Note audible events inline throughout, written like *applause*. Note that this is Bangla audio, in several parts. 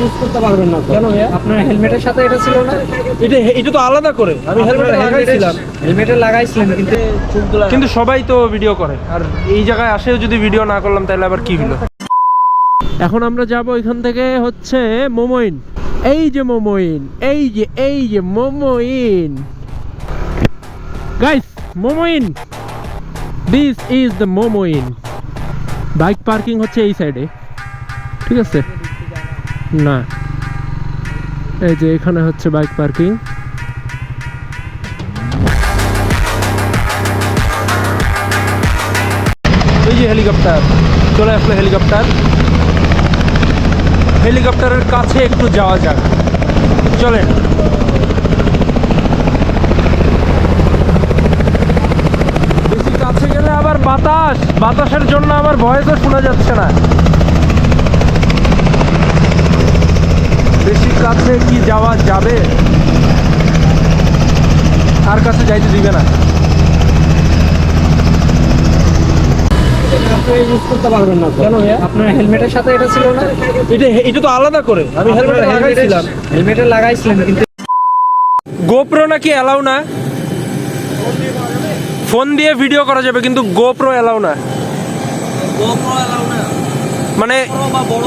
ইউজ করতে পারবেন না কেন ভাইয়া? আপনার হেলমেটের সাথে এটা ছিল না? এটা এটা তো আলাদা করে। আমি হেলমেট লাগাইছিলাম। হেলমেটে লাগাইছিলেন কিন্তু কিন্তু সবাই তো ভিডিও করে। আর এই জায়গায় আসেও যদি ভিডিও না করলাম তাহলে আবার কি হলো? এখন আমরা যাব এখান থেকে হচ্ছে মোমোইন। এই যে মোমোইন এই যে এই যে মোমোইন। গাইস মোমোইন। দিস ইজ দ্য মোমোইন। বাইক পার্কিং হচ্ছে এই সাইডে ঠিক আছে? না। এই যে এখানে হচ্ছে বাইক পার্কিং। ওই যে হেলিকপ্টার, চলে আসলো হেলিকপ্টার। হেলিকপ্টারের কাছে একটু যাওয়া যাক। চলেন। বেশি কাছে গেলে আবার বাতাস। বাতাসের জন্য আমার ভয়েসও শোনা যাচ্ছে না বেশি কাছে কি যাওয়া যাবে? আর কাছে যাইতে দিবে না? ইউজ করতে পারবেন না কেন আপনার হেলমেটের সাথে এটা ছিল না? এটা এটা তো আলাদা করে। আমি হেলমেট লাগাইছিলাম। হেলমেটে লাগাইছিলেন কিন্তু গোপ্রো নাকি এলাও না? ফোন দিয়ে ভিডিও করা যাবে কিন্তু গোপ্রো এলাও না। মানে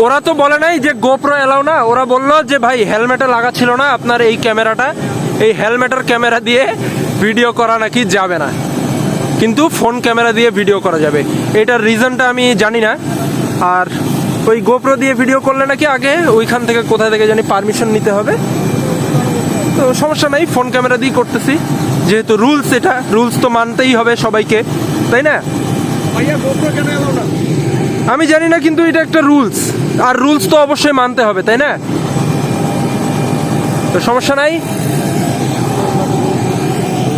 ওরা তো বলে নাই যে গোপ্রো এলাও না, ওরা বলল যে ভাই হেলমেটে লাগা ছিল না, আপনার এই ক্যামেরাটা, এই হেলমেটের ক্যামেরা দিয়ে ভিডিও করা নাকি যাবে না। কিন্তু ফোন ক্যামেরা দিয়ে ভিডিও করা যাবে। এটার রিজনটা আমি জানি না। আর ওই গোপ্রো দিয়ে ভিডিও করলে নাকি আগে ওইখান থেকে কোথায় থেকে জানি পারমিশন নিতে হবে। তো সমস্যা নাই ফোন ক্যামেরা দিয়ে করতেছি। যেহেতু রুলস এটা রুলস তো মানতেই হবে সবাইকে, তাই না? আমি জানি না কিন্তু এটা একটা রুলস আর রুলস তো অবশ্যই মানতে হবে তাই না? তো সমস্যা নাই?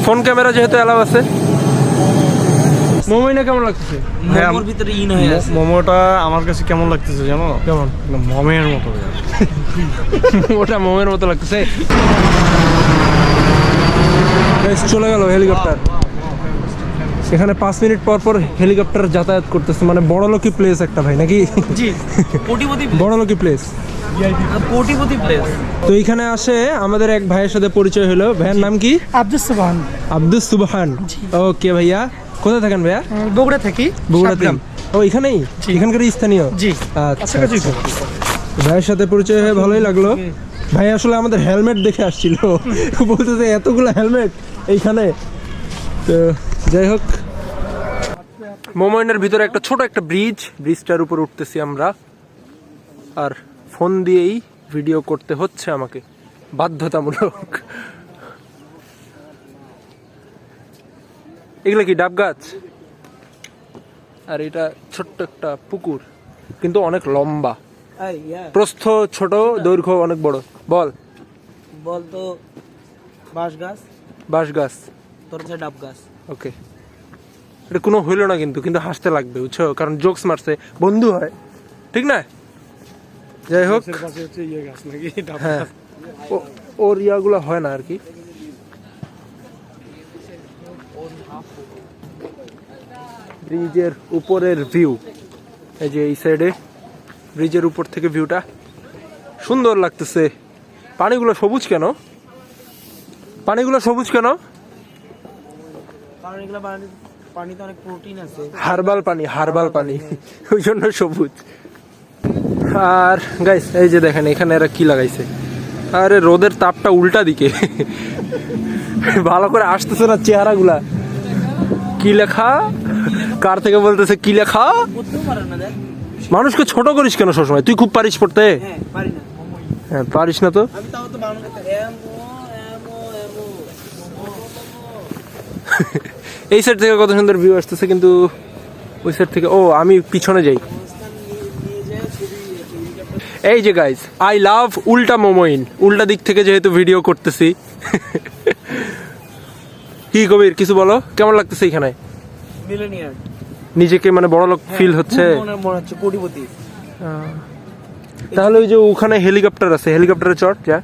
ফোন ক্যামেরা যেহেতু অ্যালাউ আছে। মোমোইনা কেমন লাগতেছে? হ্যাঁ, মোমোর ভিতরে ইন হয়ে আছে। মোমোটা আমার কাছে কেমন লাগতেছে জানো? কেমন? একদম মমের মতো *laughs* ওটা মোমের মতো লাগতেছে। বেশ, চলে গেল হেলিকপ্টার। এখানে পাঁচ মিনিট পর পর হেলিকপ্টার যাতায়াত করতেছে। মানে বড় লোকি প্লেস একটা ভাই নাকি? জি কোটিপতি বড় লোকি প্লেস কোটিপতি প্লেস তো এইখানে আসে আমাদের এক ভাইয়ের সাথে পরিচয় হলো। ভাইয়ের নাম কি? আব্দুল সুবহান। আব্দুল সুবহান। ওকে ভাইয়া। কোথায় থাকেন ভাইয়া? বগুড়া থাকি বগুড়াতে ও এখানেই? এখানকার স্থানীয়? জি। আচ্ছা আচ্ছা। ভাইয়ের সাথে পরিচয় হয়ে ভালোই লাগল। ভাই আসলে আমাদের হেলমেট দেখে আসছিল। বলতেছে এতগুলো হেলমেট এইখানে? তো যাই হোক মোমাইনের ভিতরে একটা ছোট একটা ব্রিজ ব্রিজটার উপর উঠতেছি আমরা। আর ফোন দিয়েই ভিডিও করতে হচ্ছে আমাকে। বাধ্যতামূলক। এগুলো কি ডাব গাছ? আর এটা ছোট্ট একটা পুকুর কিন্তু অনেক লম্বা। প্রস্থ ছোট দৈর্ঘ্য অনেক বড়। বল। বলতো বাঁশ গাছ? বাঁশ গাছ। তোর ডাব গাছ। ওকে। এটা কোনো হইল না কিন্তু কিন্তু হাসতে লাগবে বুঝছ? কারণ জোকস মারছে বন্ধু হয় ঠিক না? যাই হোক। ইয়ে হ্যাঁ। ও- ওর ইয়াগুলো হয় না আর কি। ব্রিজের উপরের ভিউ এই যে এই সাইডে ব্রিজের উপর থেকে ভিউটা সুন্দর লাগতেছে। পানিগুলো সবুজ কেন? পানিগুলো সবুজ কেন? কারণ এগুলো পানি পানিতে অনেক প্রোটিন আছে। হার্বাল পানি হার্বাল পানি। ওই জন্য সবুজ। আর গাইস এই যে দেখেন এখানে এরা কি লাগাইছে? আরে রোদের তাপটা উল্টা দিকে। ভালো করে আসতেছে না চেহারাগুলা। কি লেখা? কার থেকে বলতেছে কি লেখা? মানুষকে ছোট করিস কেন সবসময়? তুই খুব পারিস পড়তে? হ্যাঁ হ্যাঁ পারিস না তো আমি তাও তো বাংলা করতে এমো এমো এমো এই সাইড থেকে কত সুন্দর ভিউ আসতেছে কিন্তু ওই সাইড থেকে ও আমি পিছনে যাই। এই যে গাইজ আই লাভ উল্টা মোমোইন উল্টা দিক থেকে যেহেতু ভিডিও করতেছি। কি কবির কিছু বলো? কেমন লাগতেছে এখানে? নিজেকে মানে বড় লোক ফিল হচ্ছে। মনে হচ্ছে তাহলে ওই যে ওখানে হেলিকপ্টার আছে হেলিকপ্টারে চড় যা।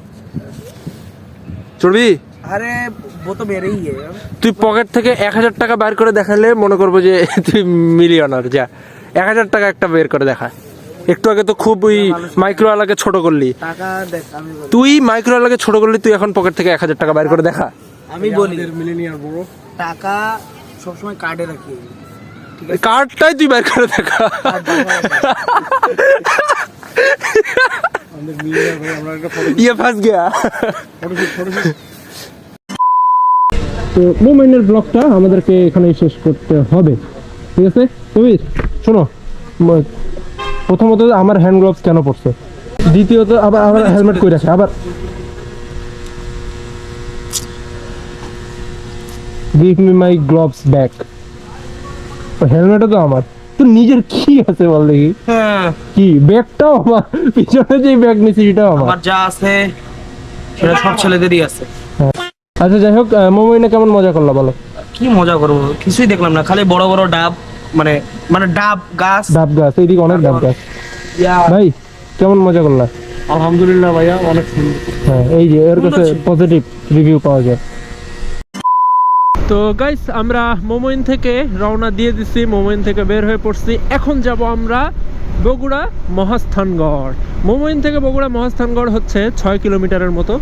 চড়বি? আরে वो तो मेरे ही है তুই পকেট থেকে এক হাজার টাকা বের করে দেখালে মনে করবো যে *laughs* তুই মিলিয়নার যা এক হাজার টাকা একটা বের করে দেখা একটু আগে তো খুব ওই মাইক্রো এলাকে ছোট করলি টাকা দেখ আমি বলি তুই মাইক্রো এলাকে ছোট করলি তুই এখন পকেট থেকে এক হাজার টাকা বাইর করে দেখা আমি বলি মিলেনিয়ার বড় টাকা সবসময় কার্ডে রাখি ঠিক আছে কার্ডটাই তুই বাইর করে দেখা card দেখা রাখি। তো মোমেন্টের ব্লগটা আমাদেরকে এখানে শেষ করতে হবে। ঠিক আছে? তুমি শোনো প্রথমত আমার হ্যান্ড গ্লোভস কেন পড়ছে দ্বিতীয়ত আবার আবার হেলমেট কই রাখে? আবার give me my gloves back হেলমেটও তো আমার। তো নিজের কি আছে বল দেখি? হ্যাঁ। কি? ব্যাগটাও আমার। পিছনে যে ব্যাগ নিছি সেটাও আমার। আমার যা আছে সেটা সব ছেলেদেরই আছে। আচ্ছা যাই হোক মোবাইলে কেমন মজা করল বলো? কি মজা করব? কিছুই দেখলাম না খালি বড় বড় ডাব মানে মানে ডাব গাছ। ডাব গাছ এইদিকে অনেক ডাব গাছ। ভাই কেমন মজা করলা? আলহামদুলিল্লাহ ভাইয়া অনেক সুন্দর। হ্যাঁ এই যে এর কাছে পজিটিভ রিভিউ পাওয়া যায়। তো গাইস আমরা মোমোইন থেকে রওনা দিয়ে দিছি মোমোইন থেকে বের হয়ে পড়ছি। এখন যাব আমরা বগুড়া মহাস্থানগড়। মোমোইন থেকে বগুড়া মহাস্থানগড় হচ্ছে ছয় কিলোমিটারের মতো।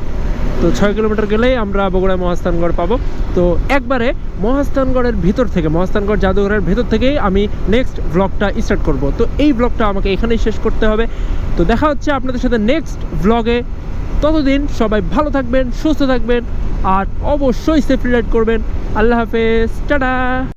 তো ছয় কিলোমিটার গেলেই আমরা বগুড়া মহাস্থানগড় পাবো। তো একবারে মহাস্থানগড়ের ভিতর থেকে, মহাস্থানগড় জাদুঘরের ভিতর থেকেই আমি নেক্সট ব্লগটা স্টার্ট করব। তো এই ব্লগটা আমাকে এখানেই শেষ করতে হবে। তো দেখা হচ্ছে আপনাদের সাথে নেক্সট ব্লগে ততদিন সবাই ভালো থাকবেন, সুস্থ থাকবেন, আর অবশ্যই সেফ রাইড করবেন। আল্লাহ হাফেজ, টাটা!